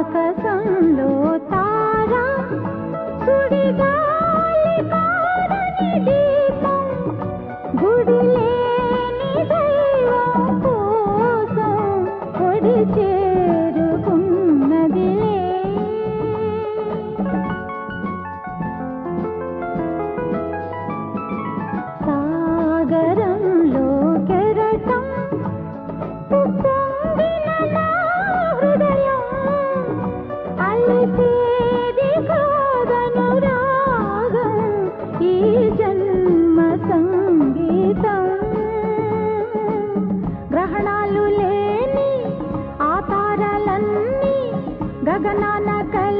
ఆకాశంలో తార సుడిగాలి కారని దీపం గుడి దైవం కోసం गगनाना कल